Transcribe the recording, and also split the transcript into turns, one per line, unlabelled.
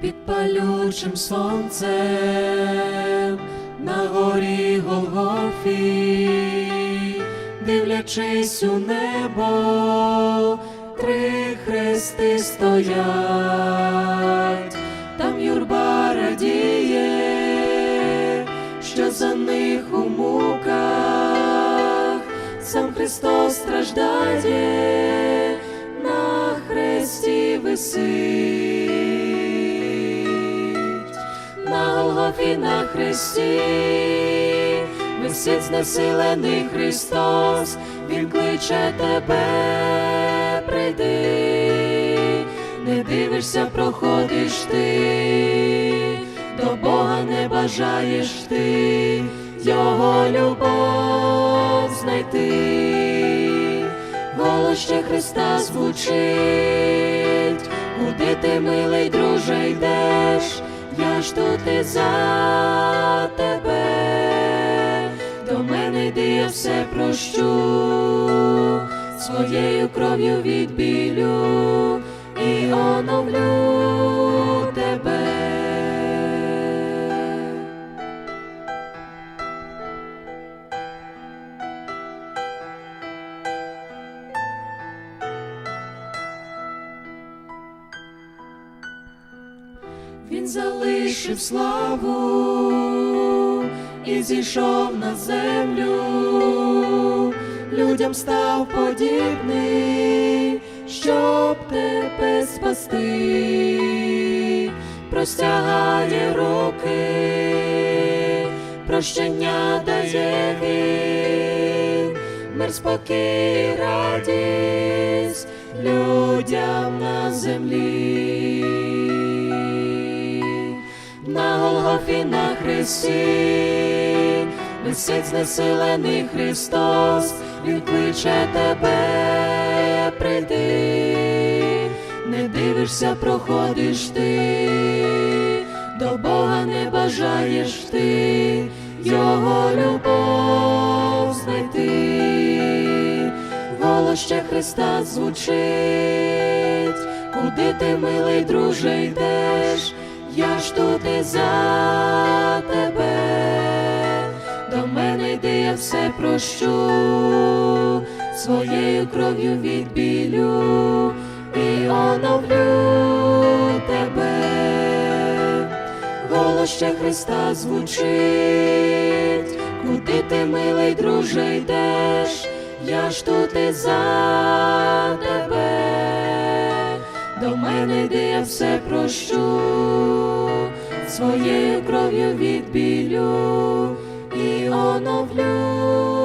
під палючим сонцем на горі Голгофі, дивлячись у небо, три хрести стоять, там юрба радіє, що за них у муках сам Христос страждає, на хресті висить, Голгофі на хресті, висить знесилений Христос, Він кличе тебе, прийди, не дивишся, проходиш ти, до Бога не бажаєш ти, Його любов знайти, голос ще Христа звучить, куди ти, милий друже, йдеш, ж тут за тебе, до мене йди, я все прощу, своєю кров'ю відбілю і оновлю Він залишив славу і зійшов на землю, людям став подібний, щоб тебе спасти, простягає руки, прощення дає він, мир спокій, радість людям на землі хресті, висить знесилений Христос, Він кличе тебе, прийди, не дивишся, проходиш ти, до Бога не бажаєш ти, Його любов знайти, голос ще Христа звучить, куди ти, милий друже, йдеш? Я ж тут і за тебе, до мене йди, я все прощу, своєю кров'ю відбілю і оновлю тебе, голос ще Христа звучить, куди ти, милий друже, йдеш, я ж тут і за тебе до мене йди, я все прощу, своєю кров'ю відбілю і оновлю.